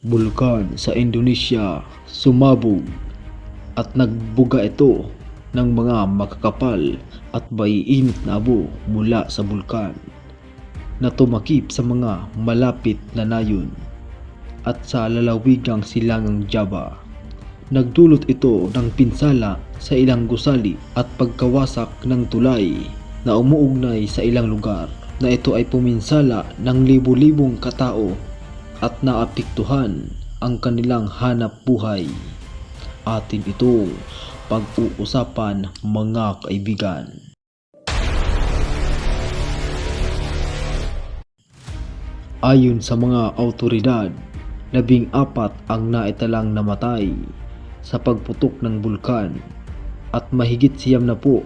bulkan sa Indonesia sumabog at nagbuga ito ng mga makakapal at maiinit na abo mula sa bulkan na tumakip sa mga malapit na nayon at sa lalawigang silangang Java. Nagdulot ito ng pinsala sa ilang gusali at pagkawasak ng tulay na umuugnay sa ilang lugar na ito ay puminsala ng libu-libong katao at naapektuhan ang kanilang hanap buhay. Atin itong pag-uusapan mga kaibigan. Ayon sa mga autoridad, labing apat ang naitalang namatay sa pagputok ng bulkan at mahigit siyam na po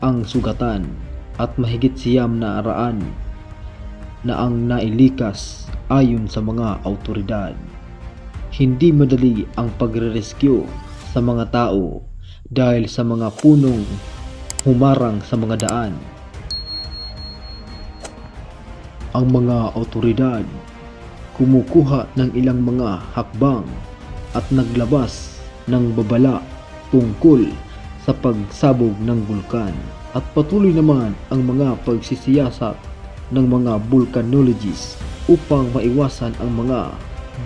ang sugatan at mahigit siyam na araan na ang nailikas ayon sa mga autoridad. Hindi madali ang pagre-rescue sa mga tao dahil sa mga punong humarang sa mga daan. Ang mga autoridad kumukuha ng ilang mga hakbang at naglabas ng babala tungkol sa pagsabog ng bulkan at patuloy naman ang mga pagsisiyasat ng mga volcanologists upang maiwasan ang mga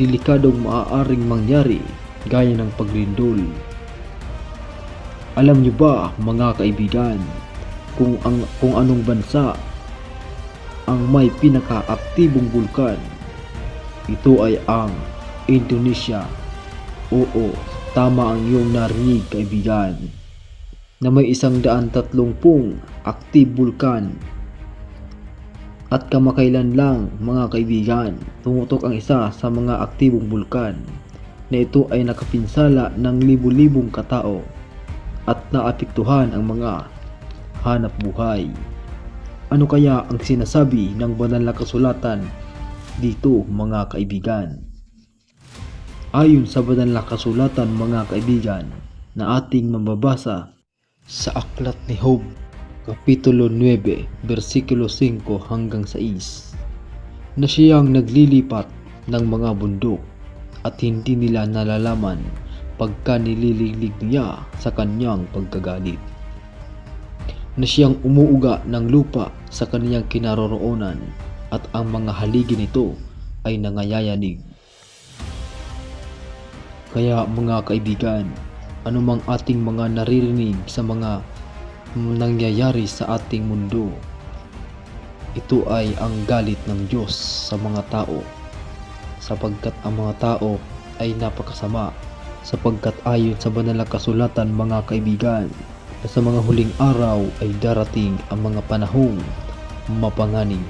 delikadong maaaring mangyari gaya ng paglindol. Alam niyo ba mga kaibigan kung ang kung anong bansa ang may pinakaaktibong bulkan? Ito ay ang Indonesia. Oo, tama ang iyong narinig kaibigan na may isang daan tatlongpung aktiv bulkan at kamakailan lang mga kaibigan tumutok ang isa sa mga aktibong bulkan na ito ay nakapinsala ng libu-libong katao at naapektuhan ang mga hanap buhay. Ano kaya ang sinasabi ng banal na kasulatan dito mga kaibigan? Ayon sa banal na kasulatan mga kaibigan na ating mababasa sa aklat ni Job Kapitulo 9, versikulo 5 hanggang 6 na siyang naglilipat ng mga bundok at hindi nila nalalaman pagka nilililig niya sa kanyang pagkagalit na siyang umuuga ng lupa sa kaniyang kinaroroonan at ang mga haligi nito ay nangayayanig. Kaya mga kaibigan, anumang ating mga naririnig sa mga nangyayari sa ating mundo, ito ay ang galit ng Diyos sa mga tao sapagkat ang mga tao ay napakasama sapagkat ayon sa banal na kasulatan mga kaibigan sa mga huling araw ay darating ang mga panahong mapanganib